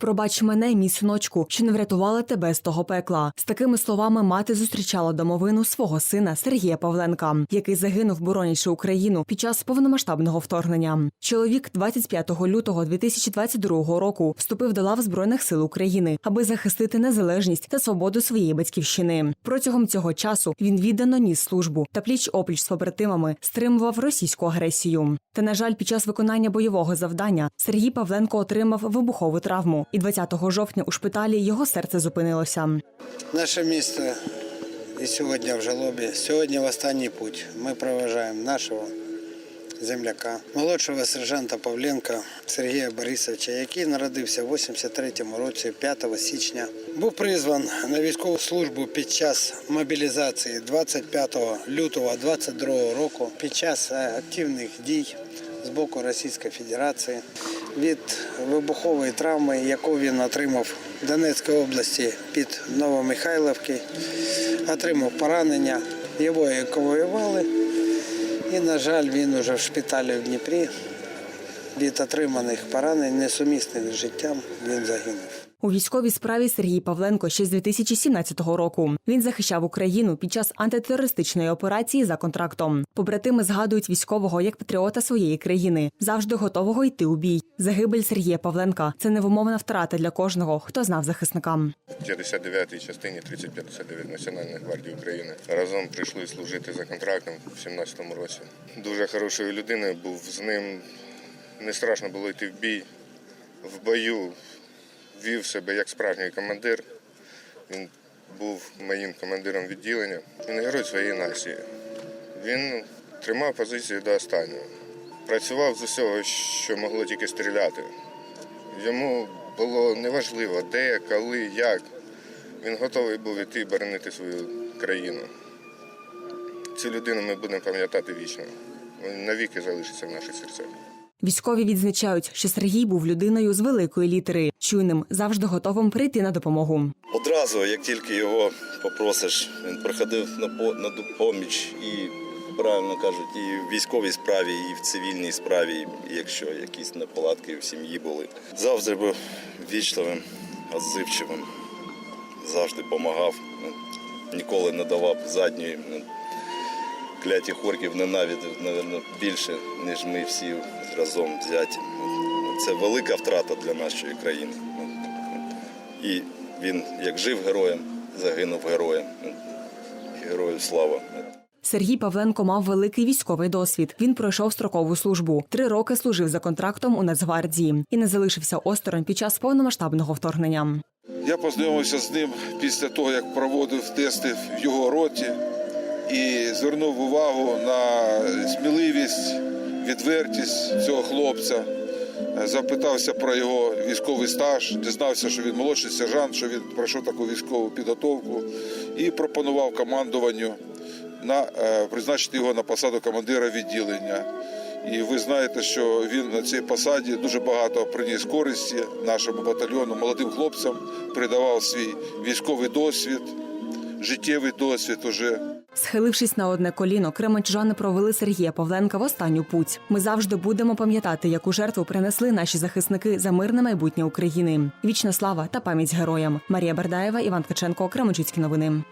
Пробач мене, мій синочку, що не врятувала тебе з того пекла. З такими словами мати зустрічала домовину свого сина Сергія Павленка, який загинув, боронячи Україну під час повномасштабного вторгнення. Чоловік 25 лютого 2022 року вступив до лав збройних сил України, аби захистити незалежність та свободу своєї батьківщини. Протягом цього часу він віддано ніс службу та пліч опліч з побратимами стримував російську агресію. Та на жаль, під час виконання бойового завдання Сергій Павленко отримав вибухову травму, і 20 жовтня у шпиталі його серце зупинилося. Наше місто і сьогодні в жалобі. Сьогодні в останній путь. Ми проважаємо нашого земляка, молодшого сержанта Павленка Сергія Борисовича, який народився в 83-му році, 5 січня. Був призван на військову службу під час мобілізації 25 лютого 22 року, під час е, активних дій з боку Російської Федерації від вибухової травми, яку він отримав в Донецькій області під Новомихайловки, отримав поранення, його евакуювали. І, на жаль, він уже в шпиталі в Дніпрі від отриманих поранень, несумісних з життям, він загинув. У військовій справі Сергій Павленко ще з 2017 року. Він захищав Україну під час антитерористичної операції за контрактом. Побратими згадують військового як патріота своєї країни, завжди готового йти у бій. Загибель Сергія Павленка це невимовна втрата для кожного, хто знав захисника. В 59-й частині 3059 Національної гвардії України. Разом прийшли служити за контрактом в 17-му році. Дуже хорошою людиною був з ним. Не страшно було йти в бій. В бою вів себе як справжній командир. Він був моїм командиром відділення. Він герой своєї нації. Він тримав позиції до останнього. Працював з усього, що могло тільки стріляти. Йому було неважливо, де, коли, як. Він готовий був іти боронити свою країну. Цю людину ми будемо пам'ятати вічно. Він навіки залишиться в наших серцях. Військові відзначають, що Сергій був людиною з великої літери, чуйним, завжди готовим прийти на допомогу. Одразу, як тільки його попросиш, він приходив на по- на допоміч і правильно кажуть, і в військовій справі, і в цивільній справі, якщо якісь неполадки в сім'ї були. Завжди був вічливим, отзивчивим, завжди допомагав, ніколи не давав задньої. Кляті хорків ненавидив, мабуть, більше, ніж ми всі разом взяті. Це велика втрата для нашої країни. І він як жив героєм, загинув героєм. Герою слава. Сергій Павленко мав великий військовий досвід. Він пройшов строкову службу. Три роки служив за контрактом у Нацгвардії і не залишився осторонь під час повномасштабного вторгнення. Я познайомився з ним після того, як проводив тести в його роті і звернув увагу на сміливість, відвертість цього хлопця. Запитався про його військовий стаж, дізнався, що він молодший сержант, що він пройшов таку військову підготовку і пропонував командуванню на е, призначити його на посаду командира відділення. І ви знаєте, що він на цій посаді дуже багато приніс користі нашому батальйону, молодим хлопцям, передавав свій військовий досвід, життєвий досвід уже. Схилившись на одне коліно, кременчужани провели Сергія Павленка в останню путь. Ми завжди будемо пам'ятати, яку жертву принесли наші захисники за мирне майбутнє України. Вічна слава та пам'ять героям. Марія Бердаєва, Іван Ткаченко, Кременчуцькі новини.